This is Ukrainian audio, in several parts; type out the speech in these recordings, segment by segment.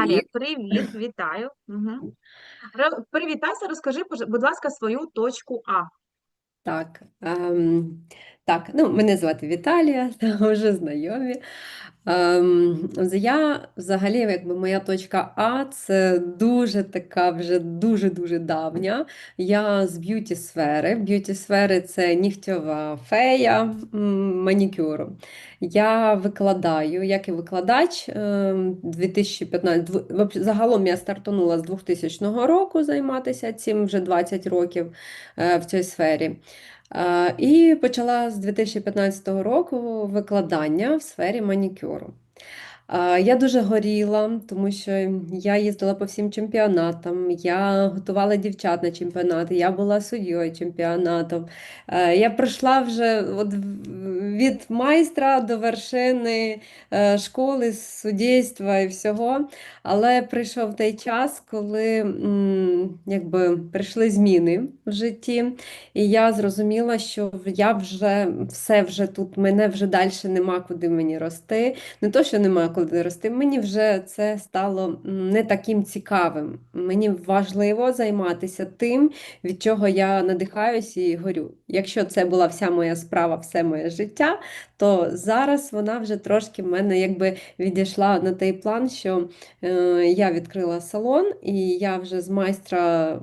Алія, Привіт. привіт, вітаю. Угу. Привітайся, розкажи, будь ласка, свою точку А. Так, ем, так, ну, мене звати Віталія, та вже знайомі. Ем, я взагалі, якби моя точка А, це дуже така вже дуже-дуже давня. Я з б'юті сфери. Б'юті сфери це нігтьова фея манікюру. Я викладаю, як і викладач ем, 2015, загалом я стартанула з 2000 року займатися цим вже 20 років е, в цій сфері. Е, І почала з 2015 року викладання в сфері манікюру. Я дуже горіла, тому що я їздила по всім чемпіонатам, я готувала дівчат на чемпіонати, я була суддєю чемпіонату. Е, Я пройшла вже от від майстра до вершини е, школи, суддівства і всього. Але прийшов той час, коли якби, прийшли зміни в житті. І я зрозуміла, що я вже все вже тут, мене вже далі нема куди мені рости. Не то, що нема куди рости, мені вже це стало не таким цікавим. Мені важливо займатися тим, від чого я надихаюся і горю. Якщо це була вся моя справа, все моє життя, то зараз вона вже трошки в мене якби відійшла на той план, що е, я відкрила салон, і я вже з майстра.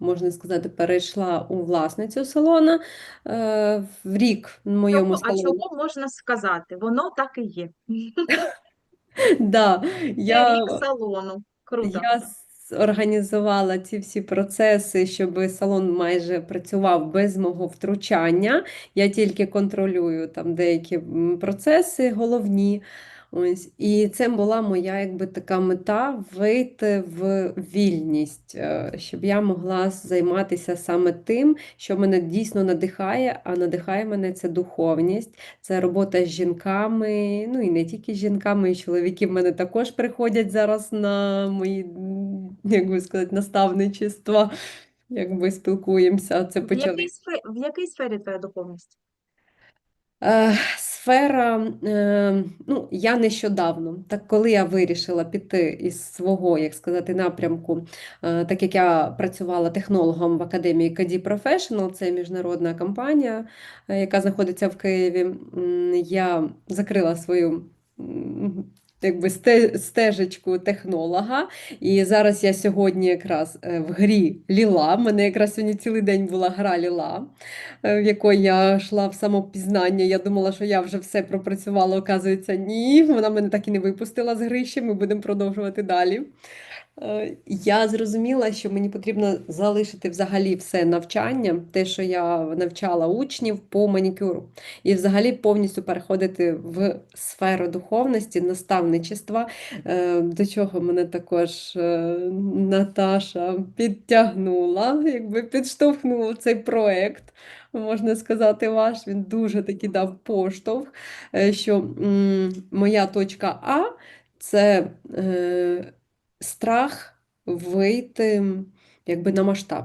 Можна сказати, перейшла у власницю салона е, в рік в моєму Чого- А салоні. чого можна сказати? Воно так і є. Да, я, салону. Круто. я с- організувала ці всі процеси, щоб салон майже працював без мого втручання. Я тільки контролюю там деякі м, процеси головні. Ось. І це була моя якби така мета вийти в вільність, е, щоб я могла займатися саме тим, що мене дійсно надихає, а надихає мене це духовність, це робота з жінками, ну і не тільки з жінками, і чоловіки в мене також приходять зараз на мої, як би сказати, наставничества, якби спілкуємося. Це В почали. якій сфері, в якій сфері твоя духовність? Е, Сфера, е, ну, я нещодавно, так коли я вирішила піти із свого, як сказати, напрямку, е, так як я працювала технологом в академії KD Professional, це міжнародна компанія, яка знаходиться в Києві, я закрила свою якби, сте- стежечку технолога. І зараз я сьогодні якраз е, в грі Ліла. У мене якраз сьогодні цілий день була гра Ліла е, в якої я йшла в самопізнання. Я думала, що я вже все пропрацювала, оказується, ні. Вона мене так і не випустила з гри ще, ми будемо продовжувати далі. Е, Я зрозуміла, що мені потрібно залишити взагалі все навчання, те, що я навчала учнів по манікюру, і взагалі повністю переходити в сферу духовності, наставничества, е, до чого мене також е, Наташа підтягнула, якби підштовхнула цей проект. Можна сказати, ваш він дуже таки дав поштовх, що моя точка А це страх вийти якби на масштаб.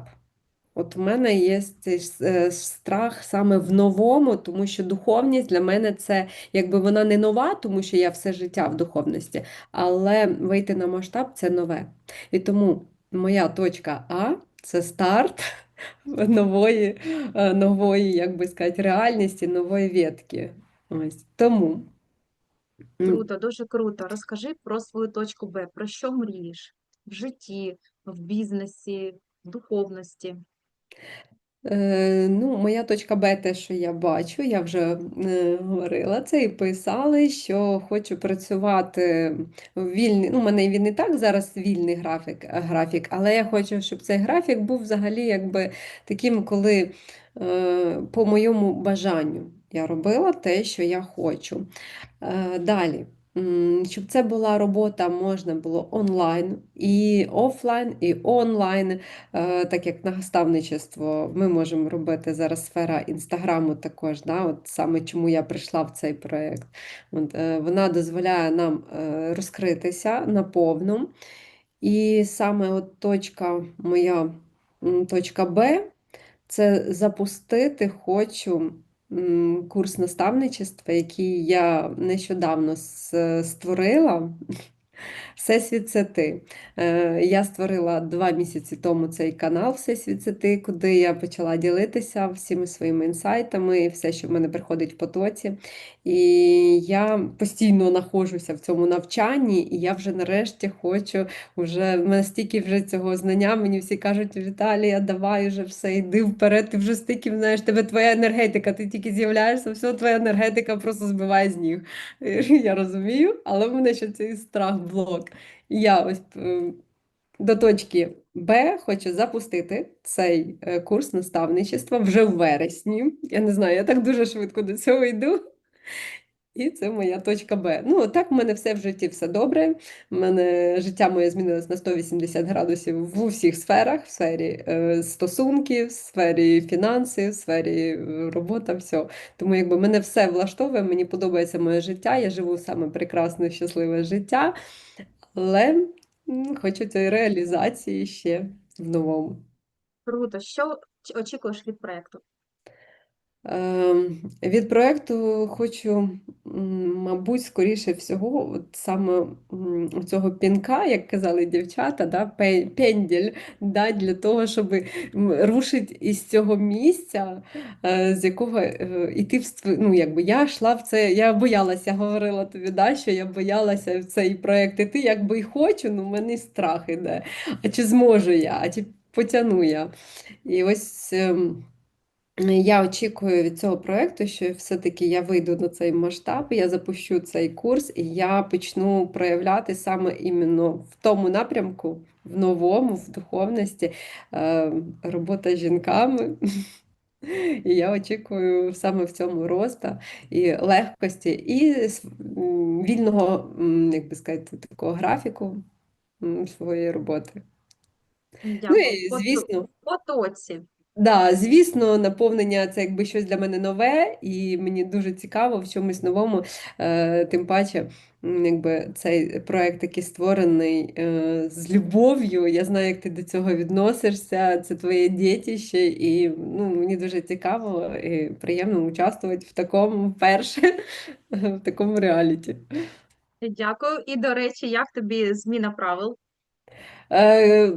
От в мене є цей е, страх саме в новому, тому що духовність для мене це якби вона не нова, тому що я все життя в духовності, але вийти на масштаб це нове. І тому моя точка А це старт нової, е, нової, як би сказати, реальності, нової ветки. Ось тому. Круто, дуже круто. Розкажи про свою точку Б. Про що мрієш в житті, в бізнесі, в духовності? Е, ну, моя точка Б, те, що я бачу, я вже е, говорила це і писали, що хочу працювати в вільний. Ну, у мене він і так зараз вільний графік, графік, але я хочу, щоб цей графік був взагалі якби таким, коли е, по моєму бажанню я робила те, що я хочу. Е, Далі. Щоб це була робота, можна було онлайн, і офлайн, і онлайн. Е, Так як наставничество ми можемо робити зараз сфера інстаграму також. Да? От саме чому я прийшла в цей проєкт. Е, Вона дозволяє нам розкритися наповну. І саме от точка моя точка Б це запустити хочу курс наставничества, який я нещодавно створила. Всесвіт це ти. Е, Я створила два місяці тому цей канал Всесвіт це ти, куди я почала ділитися всіми своїми інсайтами, все, що в мене приходить в потоці. І я постійно знаходжуся в цьому навчанні, і я вже нарешті хочу, вже в мене стільки вже цього знання, мені всі кажуть, Віталія, давай вже все, йди вперед, ти вже стільки знаєш, тебе твоя енергетика, ти тільки з'являєшся, все, твоя енергетика просто збиває з ніг. Я розумію, але в мене ще цей страх, блок. І я ось е, до точки Б хочу запустити цей е, курс наставничества вже в вересні. Я не знаю, я так дуже швидко до цього йду. І це моя точка Б. Ну, так в мене все в житті все добре. У мене життя моє змінилось на 180 градусів в усіх сферах: в сфері е, стосунків, в сфері фінансів, в сфері е, робота, все. Тому якби мене все влаштовує, мені подобається моє життя. Я живу саме прекрасне, щасливе життя, але хочу цієї реалізації ще в новому. Круто. Що очікуєш від проекту? Ем, Від проекту хочу, мабуть, скоріше всього, от саме цього пінка, як казали дівчата, да, пе- пенділь, да, для того, щоб рушити із цього місця, е, з якого е, іти в ну, якби я йшла в це, я боялася, говорила тобі, да, що я боялася в цей проект іти, якби і хочу, ну в мене страх іде. А чи зможу я, а чи потягну я? І ось. Я очікую від цього проєкту, що все-таки я вийду на цей масштаб, я запущу цей курс, і я почну проявляти саме іменно в тому напрямку, в новому, в духовності, е, робота з жінками. І я очікую саме в цьому роста і легкості, і вільного, як би сказати, такого графіку своєї роботи. Ну і Пото- звісно. Потоці. Да, звісно, наповнення це якби щось для мене нове, і мені дуже цікаво в чомусь новому. Е, тим паче, м, якби цей проект такий створений е, з любов'ю. Я знаю, як ти до цього відносишся. Це твоє дітище, і ну, мені дуже цікаво і приємно участвувати в такому вперше, в такому реаліті. Дякую. І, до речі, як тобі зміна правил? Е,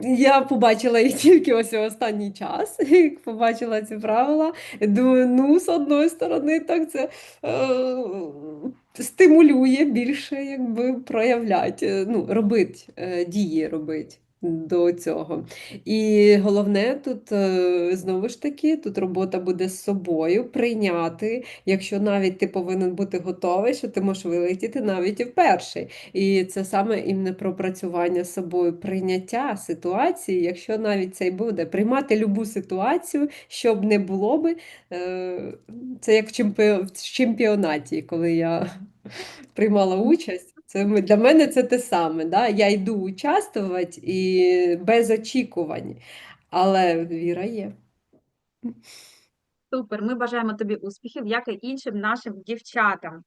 Я побачила їх тільки ось останній час, як побачила ці правила. Думаю, ну, з одної сторони, так це е, стимулює більше, якби проявляти, е, ну, робити, е, дії робити до цього. І головне тут е, знову ж таки, тут робота буде з собою, прийняти, якщо навіть ти повинен бути готовий, що ти можеш вилетіти навіть і в перший. І це саме іменно пропрацювання з собою, прийняття ситуації, якщо навіть це й буде, приймати любу ситуацію, щоб не було би. Е, Це як в чемпіонаті, коли я приймала участь. Це для мене це те саме. Да? Я йду участвувати і без очікувань, але віра є. Супер. Ми бажаємо тобі успіхів, як і іншим нашим дівчатам.